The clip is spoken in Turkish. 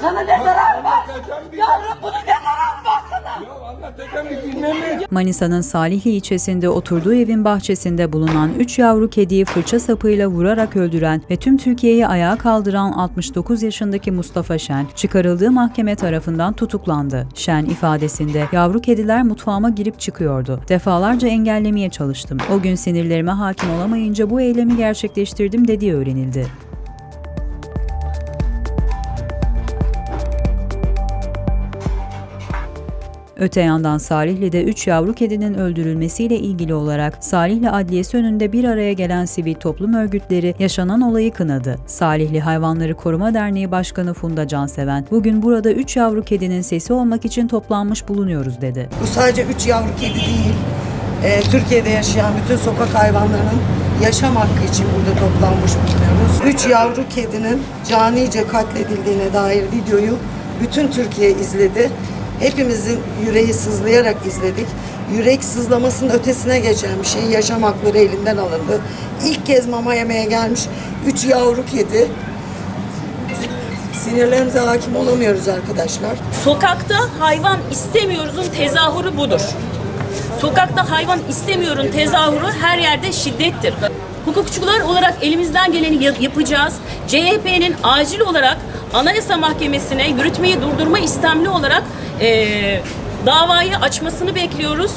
sana ne zarar var? Yavrum bunun ne zararı var sana? Manisa'nın Salihli ilçesinde oturduğu evin bahçesinde bulunan 3 yavru kediyi fırça sapıyla vurarak öldüren ve tüm Türkiye'yi ayağa kaldıran 69 yaşındaki Mustafa Şen çıkarıldığı mahkeme tarafından tutuklandı. Şen ifadesinde yavru kediler mutfağıma girip çıkıyordu. Defalarca engellemeye çalıştım. O gün sinirlerime hakim olamayınca bu eylemi gerçekleştirdim dediği öğrenildi. Öte yandan Salihli'de 3 yavru kedinin öldürülmesiyle ilgili olarak Salihli Adliyesi önünde bir araya gelen sivil toplum örgütleri yaşanan olayı kınadı. Salihli Hayvanları Koruma Derneği Başkanı Funda Canseven, bugün burada 3 yavru kedinin sesi olmak için toplanmış bulunuyoruz dedi. Bu sadece 3 yavru kedi değil. Ee, Türkiye'de yaşayan bütün sokak hayvanlarının yaşam hakkı için burada toplanmış bulunuyoruz. 3 yavru kedinin canice katledildiğine dair videoyu bütün Türkiye izledi. Hepimizin yüreği sızlayarak izledik. Yürek sızlamasının ötesine geçen bir şey yaşam hakları elinden alındı. İlk kez mama yemeye gelmiş 3 yavru kedi. Sinirlerimize hakim olamıyoruz arkadaşlar. Sokakta hayvan istemiyoruzun tezahürü budur. Sokakta hayvan istemiyorun tezahürü her yerde şiddettir. Hukukçular olarak elimizden geleni yap- yapacağız. CHP'nin acil olarak Anayasa Mahkemesi'ne yürütmeyi durdurma istemli olarak eee, davayı açmasını bekliyoruz.